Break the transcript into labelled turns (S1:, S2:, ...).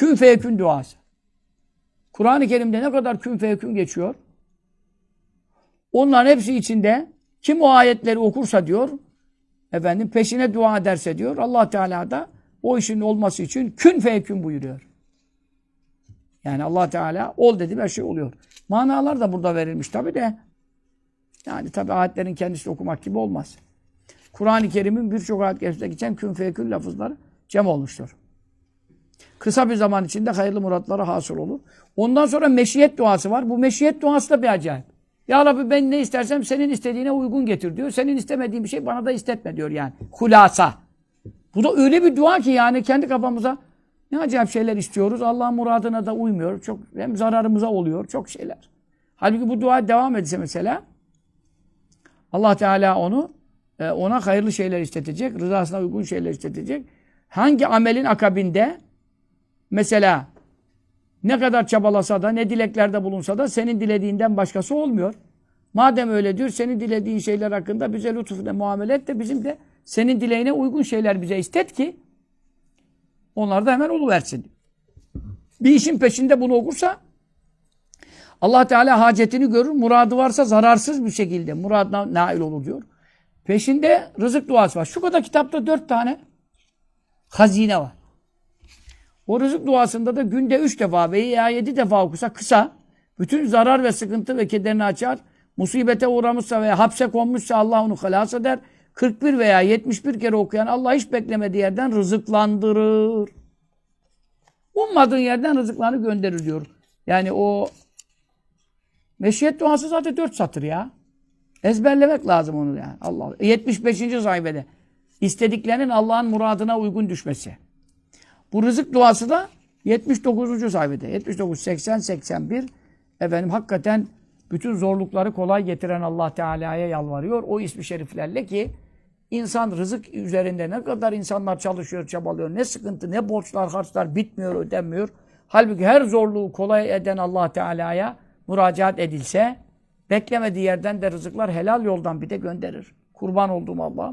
S1: Kün feyekün duası. Kur'an-ı Kerim'de ne kadar kün feyekün geçiyor? Onların hepsi içinde kim o ayetleri okursa diyor, efendim peşine dua ederse diyor, Allah Teala da o işin olması için kün feyekün buyuruyor. Yani Allah Teala ol dedi her şey oluyor. Manalar da burada verilmiş tabi de. Yani tabi ayetlerin kendisini okumak gibi olmaz. Kur'an-ı Kerim'in birçok ayet geçen kün feyekün lafızları cem olmuştur. Kısa bir zaman içinde hayırlı muratlara hasıl olur. Ondan sonra meşiyet duası var. Bu meşiyet duası da bir acayip. Ya Rabbi ben ne istersem senin istediğine uygun getir diyor. Senin istemediğin bir şey bana da istetme diyor yani. Hulasa. Bu da öyle bir dua ki yani kendi kafamıza ne acayip şeyler istiyoruz. Allah'ın muradına da uymuyor. Çok hem zararımıza oluyor. Çok şeyler. Halbuki bu dua devam etse mesela Allah Teala onu e, ona hayırlı şeyler istetecek. Rızasına uygun şeyler istetecek. Hangi amelin akabinde mesela ne kadar çabalasa da ne dileklerde bulunsa da senin dilediğinden başkası olmuyor. Madem öyle diyor senin dilediğin şeyler hakkında bize lütufla muamele et de bizim de senin dileğine uygun şeyler bize istet ki onlar da hemen oluversin. Bir işin peşinde bunu okursa Allah Teala hacetini görür. Muradı varsa zararsız bir şekilde muradına nail olur diyor. Peşinde rızık duası var. Şu kadar kitapta dört tane hazine var. O rızık duasında da günde üç defa veya yedi defa okusa kısa, bütün zarar ve sıkıntı ve kederini açar. Musibete uğramışsa veya hapse konmuşsa Allah onu halas eder. 41 veya 71 kere okuyan Allah hiç beklemediği yerden rızıklandırır. Ummadığın yerden rızıklarını gönderir diyor. Yani o meşiyet duası zaten dört satır ya. Ezberlemek lazım onu yani. Allah 75. sayfede. İstediklerinin Allah'ın muradına uygun düşmesi. Bu rızık duası da 79. sayfada. 79, 80, 81. Efendim hakikaten bütün zorlukları kolay getiren Allah Teala'ya yalvarıyor. O ismi şeriflerle ki insan rızık üzerinde ne kadar insanlar çalışıyor, çabalıyor. Ne sıkıntı, ne borçlar, harçlar bitmiyor, ödenmiyor. Halbuki her zorluğu kolay eden Allah Teala'ya müracaat edilse beklemediği yerden de rızıklar helal yoldan bir de gönderir. Kurban olduğum Allah.